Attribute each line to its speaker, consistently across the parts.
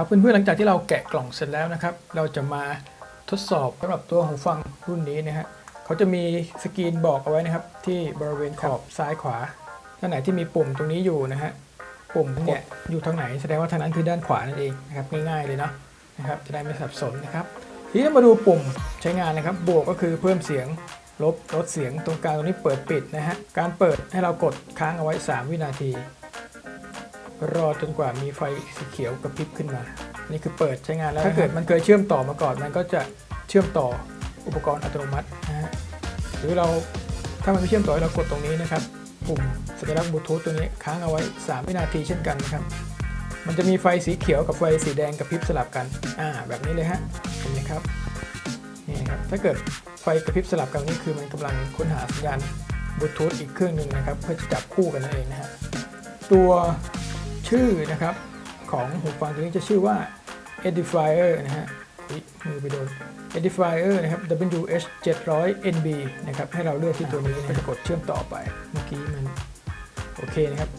Speaker 1: ครับเพื่อนๆหลังจากที่เราแกะกล่องเสร็จแล้วนะครับ เราจะมาทดสอบสำหรับตัวหูฟังรุ่นนี้นะฮะเขาจะมีสกรีนบอกเอาไว้นะครับ ที่บริเวณขอบซ้ายขวาท่านไหนที่มีปุ่มตรงนี้อยู่นะฮะปุ่มเนี่ยอยู่ทางไหนแสดงว่าทางนั้นคือด้านขวานั่นเองนะครับง่ายๆเลยเนาะนะครับจะได้ไม่สับสนนะครับ ทีนี้มาดูปุ่มใช้งานนะครับ บวกก็คือเพิ่มเสียงลบลดเสียงตรงกลางตรงนี้เปิดปิดนะฮะการเปิดให้เรากดค้างเอาไว้ 3 วินาที รอจนกว่ามีไฟสีเขียวกระพริบขึ้นมา นี่คือเปิดใช้งานแล้ว ถ้าเกิดมันเคยเชื่อมต่อมาก่อน มันก็จะเชื่อมต่ออุปกรณ์อัตโนมัตินะฮะ หรือเราถ้ามันไม่เชื่อมต่อเรากดตรงนี้นะครับ ปุ่มสัญลักษณ์บลูทูธตัวนี้ค้างเอาไว้ 3 วินาทีเช่นกันนะครับ มันจะมีไฟสีเขียวกับไฟสีแดงกระพริบสลับกัน อ่า แบบนี้เลยฮะ เห็นไหมครับ นี่ครับ ถ้าเกิดไฟกระพริบสลับกันนี่คือมันกำลังค้นหาสัญญาณบลูทูธอีกเครื่องหนึ่งนะครับ เพื่อจะจับคู่กันนั่นเองนะฮะ ตัว ชื่อนะครับของหูฟังตัวนี้จะชื่อว่า Edifier นะฮะอุ๊ยมือไปโดน Edifier นะครับ WH 700 NB นะครับ ให้เราเลือกที่ตัวนี้ก็จะกดเชื่อมต่อไป เมื่อกี้มันโอเคนะครับ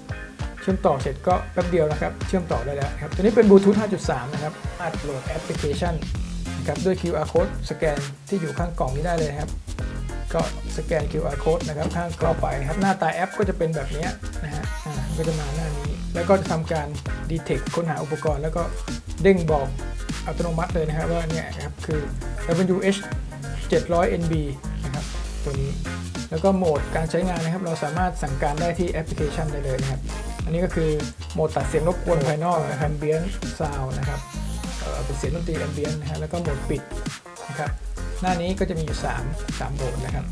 Speaker 1: เชื่อมต่อเสร็จก็แป๊บเดียวนะครับ เชื่อมต่อได้แล้วนะครับ ตัวนี้เป็นบลูทูธ 5.3 นะครับอัดโหลดแอปพลิเคชันนะครับด้วย QR code สแกนที่อยู่ข้างกล่องนี้ได้เลยนะครับ ก็สแกน QR code นะครับข้างกรอบไปนะครับ หน้าตาแอปก็จะเป็นแบบนี้นะฮะอ่าก็จะมาหน้านี้ แล้วก็จะทำการ detect ค้นหาอุปกรณ์ แล้วก็เด้งบอกอัตโนมัติเลยนะครับว่าเนี่ยครับคือ WH 700 NB นะครับตัวนี้แล้วก็โหมดการใช้งานนะครับ เราสามารถสั่งการได้ที่แอปพลิเคชันได้เลยนะครับ อันนี้ก็คือโหมดตัดเสียงรบกวนภายนอกนะครับ ambient sound นะครับเอ่อเป็นเสียงดนตรี ambient นะฮะแล้วก็โหมดปิดนะครับหน้านี้ก็จะมีอยู่ 3 3โหมดนะครับ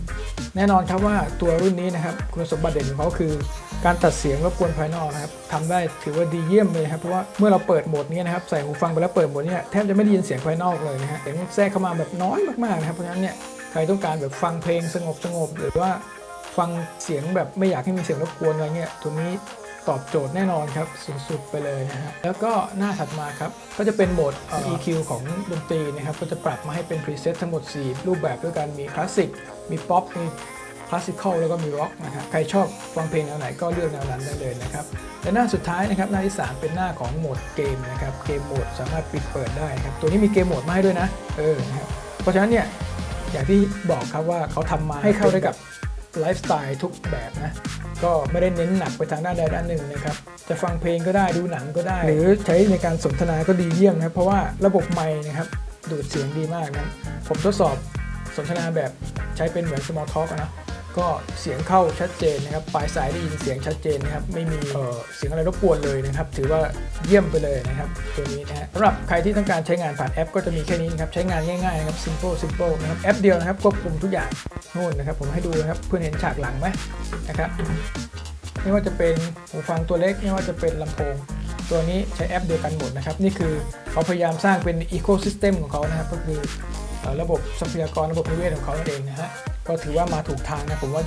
Speaker 1: แน่นอนครับว่าตัวรุ่นนี้นะครับ คุณสมบัติเด่นของเขาคือ การตัดเสียงรบกวนภายนอกนะครับทำได้ถือว่าดีเยี่ยมเลยครับเพราะว่าเมื่อเราเปิดโหมดนี้นะครับใส่หูฟังไปแล้วเปิดโหมดนี้แทบจะไม่ได้ยินเสียงภายนอกเลยนะฮะเสียงแทรกเข้ามาแบบน้อยมากๆนะครับเพราะฉะนั้นเนี่ยใครต้องการแบบฟังเพลงสงบสงบหรือว่าฟังเสียงแบบไม่อยากให้มีเสียงรบกวนอะไรเงี้ยตัวนี้ตอบโจทย์แน่นอนครับสุดๆไปเลยนะฮะแล้วก็หน้าถัดมาครับก็จะเป็นโหมด EQ ของดนตรีนะครับก็จะปรับมาให้เป็นพรีเซตทั้งหมด 4 รูปแบบด้วยกันมีคลาสสิกมีป๊อปมี คลาสสิคอลแล้วก็มีร็อกนะครับใครชอบฟังเพลงแนวไหนก็เลือกแนวนั้นได้เลยนะครับและหน้าสุดท้ายนะครับหน้าที่ 3 เป็นหน้าของโหมดเกมนะครับเกมโหมดสามารถปิดเปิดได้ครับตัวนี้มีเกมโหมดมาให้ด้วยนะเออนะครับเพราะฉะนั้นเนี่ยอย่างที่บอกครับว่าเขาทำมาให้เข้าได้กับไลฟ์สไตล์ทุกแบบนะก็ไม่ได้เน้นหนักไปทางด้านใดด้านหนึ่งนะครับ จะฟังเพลงก็ได้ดูหนังก็ได้ หรือใช้ในการสนทนาก็ดีเยี่ยมนะเพราะว่าระบบไมค์นะครับดูดเสียงดีมากนะผมทดสอบสนทนาแบบใช้เป็นเหมือน small talk นะ ก็เสียงเข้าชัดเจนนะครับปลายสายได้ยินเสียงชัดเจนนะครับไม่มีเอ่อเสียงอะไรรบกวนเลยนะครับ ถือว่าเยี่ยมไปเลยนะครับตัวนี้นะฮะสำหรับใครที่ต้องการใช้งานผ่านแอป ก็จะมีแค่นี้นะครับใช้งานง่ายๆนะครับ simple simple นะครับแอปเดียวนะครับควบคุมทุกอย่างนู่นนะครับ ผมให้ดูนะครับเพื่อนเห็นฉากหลังไหมนะครับไม่ว่าจะเป็นหูฟังตัวเล็กไม่ว่าจะเป็นลำโพงตัวนี้ใช้แอปเดียวกันหมดนะครับ นี่คือเขาพยายามสร้างเป็นอีโค y ิสเต็มของเขานะครับ ก็คือเอ่อระบบทรัพยากรระบบนิเวศของเขานั่นเองนะฮะ ก็ถือว่ามาถูกทางนะผมว่า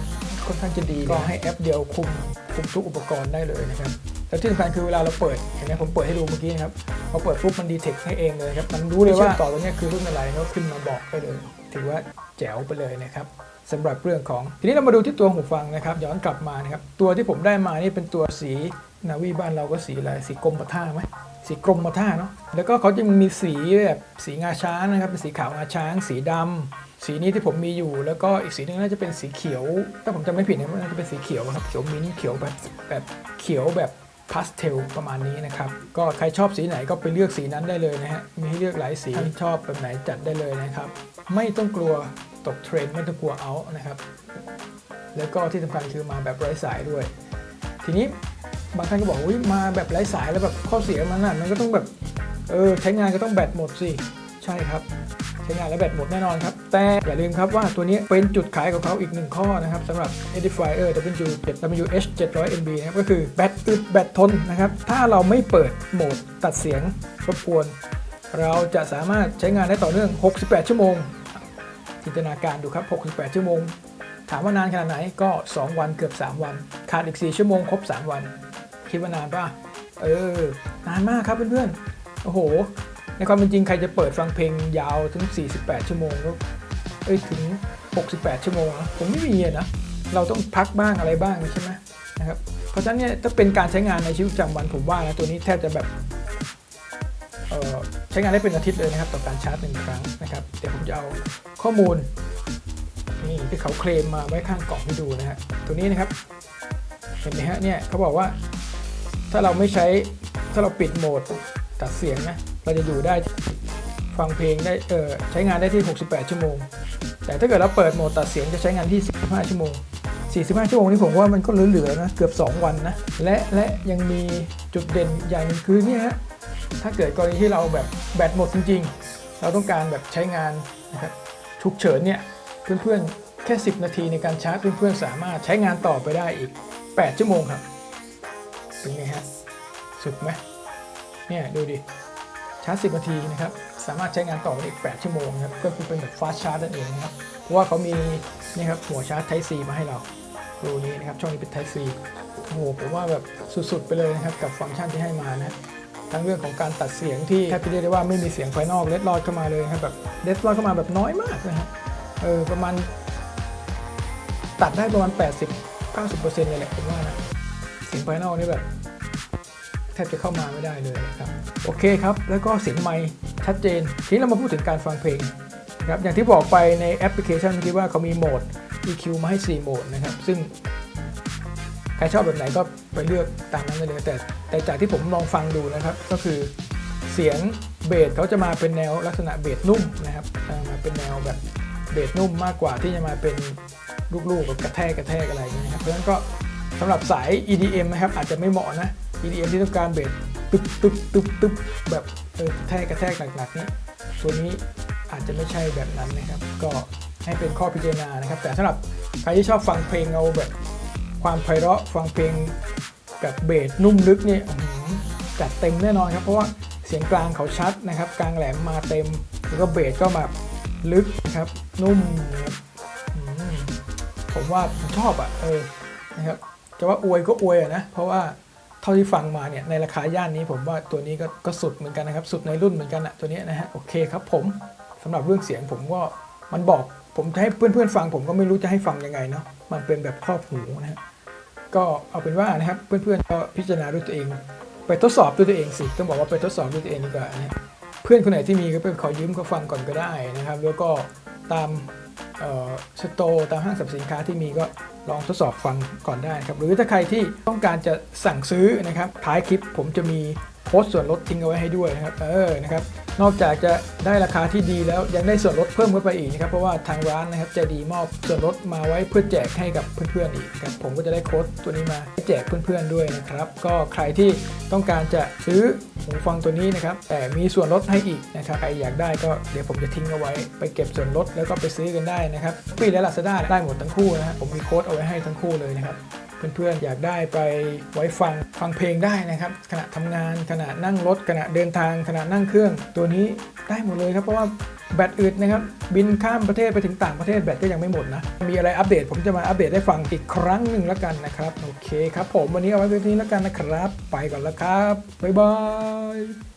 Speaker 1: ค่อนข้างจะดีก็ให้แอปเดียวคุมคุมทุกอุปกรณ์ได้เลยนะครับแล้วที่สำคัญคือเวลาเราเปิดเห็นไหมผมเปิดให้ดูเมื่อกี้นะครับพอเปิดปุ๊บมันดีเทคให้เองเลยครับมันรู้เลยว่าต่อตัวเนี้ยคือรุ่นอะไรก็ขึ้นมาบอกได้เลย ถือว่าแจ๋วไปเลยนะครับสำหรับเรื่องของทีนี้เรามาดูที่ตัวหูฟังนะครับย้อนกลับมานะครับตัวที่ผมได้มานี่เป็นตัวสีนาวีบ้านเราก็สีอะไรสีกรมปะท่าไหมสีกรมปะท่าเนาะแล้วก็เขาจะมีสีแบบสีงาช้างนะครับเป็นสีขาวงาช้าง สีดำ สีนี้ที่ผมมีอยู่ แล้วก็อีกสีหนึงน่าจะเป็นสีเขียว ถ้าผมจำไม่ผิดนะน่าจะเป็นสีเขียวครับ เขียวมิ้นท์เขียวแบบแบบเขียวแบบพาสเทลประมาณนี้นะครับ ก็ใครชอบสีไหนก็ไปเลือกสีนั้นได้เลยนะฮะ มีให้เลือกหลายสีท่านชอบแบบไหนจัดได้เลยนะครับ ไม่ต้องกลัวตกเทรนด์ไม่ต้องกลัวเอานะครับ แล้วก็ที่สำคัญคือมาแบบไร้สายด้วย ทีนี้บางท่านก็บอกอุ๊ยมาแบบไร้สายแล้วแบบข้อเสียมันน่ะมันก็ต้องแบบ เออใช้งานก็ต้องแบตหมดสิ ใช่ครับ ใช้งานแล้วแบตหมดแน่นอนครับ แต่อย่าลืมครับว่าตัวนี้เป็นจุดขายของเขาอีกหนึ่งข้อนะครับสำหรับ Edifier WH 700 NB นะครับก็คือแบตอึดแบตทนนะครับ ถ้าเราไม่เปิดโหมดตัดเสียงรบกวน เราจะสามารถใช้งานได้ต่อเนื่อง 68 ชั่วโมง จินตนาการดูครับ 68 ชั่วโมง ถามว่านานขนาดไหนก็ 2 วันเกือบ 3 วัน ขาดอีก 4 ชั่วโมงครบ 3 วัน คิดว่านานป่ะ เออ นานมากครับเพื่อนๆ โอ้โห ความเป็นจริงใครจะเปิดฟังเพลงยาวถึง 48 ชั่วโมงก็เอ้ยถึง 68 ชั่วโมงนะผมไม่มีนะ เราต้องพักบ้างอะไรบ้างใช่ไหมนะครับ เพราะฉะนั้นเนี่ยถ้าเป็นการใช้งานในชีวิตประจำวันผมว่านะตัวนี้แทบจะแบบใช้งานได้เป็นอาทิตย์เลยนะครับ ต่อการชาร์จหนึ่งครั้งนะครับเดี๋ยวผมจะเอาข้อมูลนี่ที่เขาเคลมมาไว้ข้างกล่องให้ดูนะฮะตัวนี้นะครับ เห็นไหมฮะเนี่ยเขาบอกว่าถ้าเราไม่ใช้ถ้าเราปิดโหมดตัดเสียงนะ เราจะอยู่ได้ฟังเพลงได้เออใช้งานได้ที่ 68 ชั่วโมง แต่ถ้าเกิดเราเปิดโหมดตัดเสียงจะใช้งานที่45ชั่วโมง 45 ชั่วโมงนี่ผมว่ามันก็เหลือๆนะเกือบ 2 วันนะและและยังมีจุดเด่นอย่างนึงคือเนี่ยฮะถ้าเกิดกรณีที่เราแบบแบตหมดจริง ๆ เราต้องการแบบใช้งานนะครับฉุกเฉินเนี่ยเพื่อนๆแค่ 10 นาทีในการชาร์จเพื่อนๆสามารถใช้งานต่อไปได้อีก 8 ชั่วโมงครับเป็นไงฮะสุดไหมเนี่ยดูดิ ชาร์จ 10 นาทีนะครับ สามารถใช้งานต่อไปอีก 8 ชั่วโมงนะครับ ก็คือเป็นแบบฟาสชาร์จนั่นเองนะครับ เพราะว่าเขามีนี่ครับหัวชาร์จ Type C มาให้เรา ดูนี้นะครับ ช่องนี้เป็น Type C โอ้โหผมว่าแบบสุดๆ ไปเลยนะครับ กับฟังก์ชันที่ให้มานะทั้งเรื่องของการตัดเสียงที่แทบจะเรียกได้ว่าไม่มีเสียงภายนอกเล็ดลอดเข้ามาเลยครับแบบเล็ดลอดเข้ามาแบบน้อยมากนะครับเออประมาณตัดได้ประมาณ 80-90%เลยแหละผมว่านะเสียงภายนอกนี่แบบ แทบจะเข้ามาไม่ได้เลยนะครับโอเคครับ แล้วก็เสียงไม์ชัดเจน ทีนี้เรามาพูดถึงการฟังเพลงนะครับอย่างที่บอกไปในแอปพลิเคชันเมื่อกี้ว่าเขามีโหมด EQ มาให้ 4 โหมดนะครับ ซึ่งใครชอบแบบไหนก็ไปเลือกตามนั้นได้เลยแต่แต่จากที่ผมลองฟังดูนะครับ ก็คือเสียงเบสเขาจะมาเป็นแนวลักษณะเบสนุ่มนะครับมาเป็นแนวแบบเบสนุ่มมากกว่าที่จะมาเป็นลูกๆกับกระแทกกระแทกอะไรอย่างเงี้ยนะครับเพราะฉะนั้นก็สำหรับสาย EDM นะครับอาจจะไม่เหมาะนะ EDM ที่ต้องการเบสตึ๊บตึ๊บตึ๊บตึ๊บแบบเออกระแทกกระแทกหนักๆเนี่ยตัวนี้อาจจะไม่ใช่แบบนั้นนะครับ ก็ให้เป็นข้อพิจารณานะครับ แต่สำหรับใครที่ชอบฟังเพลงเอาแบบความไพเราะฟังเพลงแบบเบสนุ่มลึกเนี่ยจัดเต็มแน่นอนครับ เพราะว่าเสียงกลางเขาชัดนะครับ กลางแหลมมาเต็ม แล้วก็เบสก็แบบลึกครับ นุ่มครับผมว่าผมชอบอะเออนะครับจะว่าอวยก็อวยอะนะ เพราะว่า เท่าที่ฟังมาเนี่ยในราคาย่านนี้ผมว่าตัวนี้ก็กสุดเหมือนกันนะครับ สุดในรุ่นเหมือนกันอะตัวนี้นะฮะโอเคครับผมสำหรับเรื่องเสียงผมก็มันบอกผมจะให้เพื่อนๆฟัง ผมก็ไม่รู้จะให้ฟังยังไงเนาะมันเป็นแบบครอบหูนะฮะก็เอาเป็นว่านะครับเพื่อนๆก็พิจารณาด้วยตัวเอง ไปทดสอบด้วยตัวเองสิต้องบอกว่าไปทดสอบด้วยตัวเองดีกว่านะเพื่อนคนไหนที่มีก็ไปขอยืมเขาฟังก่อนก็ได้นะครับ แล้วก็ตามสโตตามห้างสรรพสินค้าที่มีก็ ลองทดสอบฟังก่อนได้ครับ หรือถ้าใครที่ต้องการจะสั่งซื้อนะครับท้ายคลิปผมจะมีโค้ดส่วนลดทิ้งเอาไว้ให้ด้วยนะครับเออนะครับ นอกจากจะได้ราคาที่ดีแล้วยังได้ส่วนลดเพิ่มขึ้นไปอีกนะครับเพราะว่าทางร้านนะครับจะดีมอบส่วนลดมาไว้เพื่อแจกให้กับเพื่อนๆอีกครับผมก็จะได้โค้ดตัวนี้มาแจกเพื่อนๆด้วยนะครับ ก็ใครที่ต้องการจะซื้อหูฟังตัวนี้นะครับแต่มีส่วนลดให้อีกนะครับใครอยากได้ก็เดี๋ยวผมจะทิ้งเอาไว้ ไปเก็บส่วนลดแล้วก็ไปซื้อกันได้นะครับปีและลาซาด้าได้หมดทั้งคู่นะฮะผมมีโค้ดเอาไว้ให้ทั้งคู่เลยนะครับ เพื่อนๆอยากได้ไปไว้ฟังฟังเพลงได้นะครับ ขณะทำงานขณะนั่งรถขณะเดินทางขณะนั่งเครื่อง ตัวนี้ได้หมดเลยครับเพราะว่าแบตอึดนะครับบินข้ามประเทศไปถึงต่างประเทศแบตก็ยังไม่หมดนะ มีอะไรอัปเดตผมจะมาอัปเดตให้ฟังอีกครั้งหนึ่งแล้วกันนะครับ โอเคครับผมวันนี้เอาไว้เพียงนี้แล้วกันนะครับ ไปก่อนแล้วครับ บ๊ายบาย